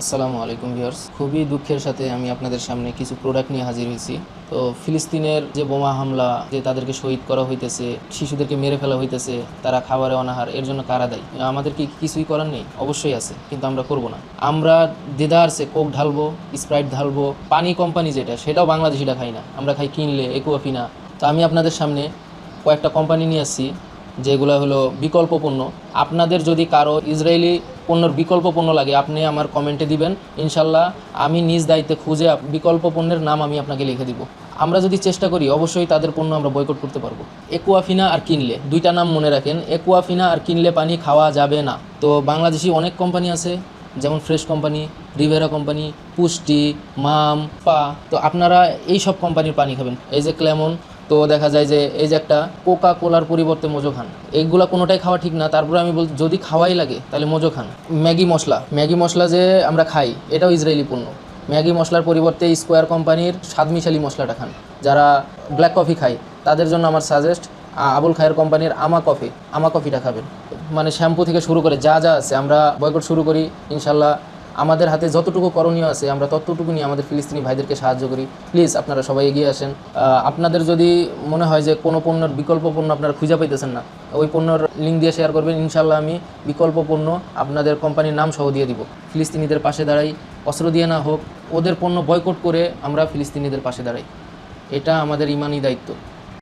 আসসালামু আলাইকুম ভিউয়ার্স। খুবই দুঃখের সাথে আমি আপনাদের সামনে কিছু প্রোডাক্ট নিয়ে হাজির হয়েছি। তো ফিলিস্তিনের যে বোমা হামলা, যে তাদেরকে শহীদ করা হইতেছে, শিশুদেরকে মেরে ফেলা হইতেছে, তারা খাবারে অনাহার, এর জন্য কারা দেয়? আমাদের কি কিছুই করার নেই? অবশ্যই আছে, কিন্তু আমরা করব না। আমরা দেদারসে কোক ঢালবো, স্প্রাইট ঢালবো, পানি কোম্পানি যেটা, সেটাও বাংলাদেশিরা খাই না। আমরা খাই কিনলে, একুয়াফিনা। তো আমি আপনাদের সামনে কয়েকটা কোম্পানি নিয়ে আসছি, যেগুলো হলো বিকল্প পণ্য আপনাদের যদি কারও ইসরায়েলি পণ্যর বিকল্প পণ্য লাগে, আপনি আমার কমেন্টে দিবেন, ইনশাল্লাহ আমি নিজ দায়িত্বে খুঁজে বিকল্প পণ্যের নাম আমি আপনাকে লিখে দিব। আমরা যদি চেষ্টা করি, অবশ্যই তাদের পণ্য আমরা বয়কট করতে পারব। একুয়াফিনা আর কিনলে দুইটা নাম মনে রাখেন। একুয়াফিনা আর কিনলে পানি খাওয়া যাবে না। তো বাংলাদেশি অনেক কোম্পানি আছে, যেমন ফ্রেশ কোম্পানি রিভেরা কোম্পানি পুষ্টি মাম পা তো আপনারা এই সব কোম্পানির পানি খাবেন। এই যে ক্লেমন তো দেখা যায় যে এই যে একটা কোকা কোলার পরিবর্তে মোজো খান। এইগুলা কোনোটাই খাওয়া ঠিক না। তারপরে আমি বল যদি খাওয়াই লাগে, তাহলে মোজো খান। ম্যাগি মশলা। ম্যাগি মশলা যে আমরা খাই, এটাও ইসরায়েলি পণ্য। ম্যাগি মশলার পরিবর্তে স্কোয়ার কোম্পানির স্বাদমিশালি মশলাটা খান। যারা ব্ল্যাক কফি খায়, তাদের জন্য আমার সাজেস্ট আবুল খায়ের কোম্পানির আমা কফি, আমা কফিটা খাবেন। মানে শ্যাম্পু থেকে শুরু করে যা যা আছে, আমরা বয়কট শুরু করি, ইনশাল্লাহ আমাদের হাতে যতটুকু করণীয় আছে, আমরা ততটুকু নিয়ে আমাদের ফিলিস্তিনি ভাইদেরকে সাহায্য করি। প্লিজ, আপনারা সবাই এগিয়ে আসেন। আপনাদের যদি মনে হয় যে কোনো পণ্যের বিকল্প পণ্য আপনারা খুঁজে পাইতেছেন না, ওই পণ্যর লিঙ্ক দিয়ে শেয়ার করবেন। ইনশাল্লাহ আমি বিকল্প পণ্য আপনাদের কোম্পানির নাম সহ দিয়ে দিব। ফিলিস্তিনিদের পাশে দাঁড়াই, অস্ত্র দিয়ে না হোক, ওদের পণ্য বয়কট করে আমরা ফিলিস্তিনিদের পাশে দাঁড়াই। এটা আমাদের ইমানই দায়িত্ব।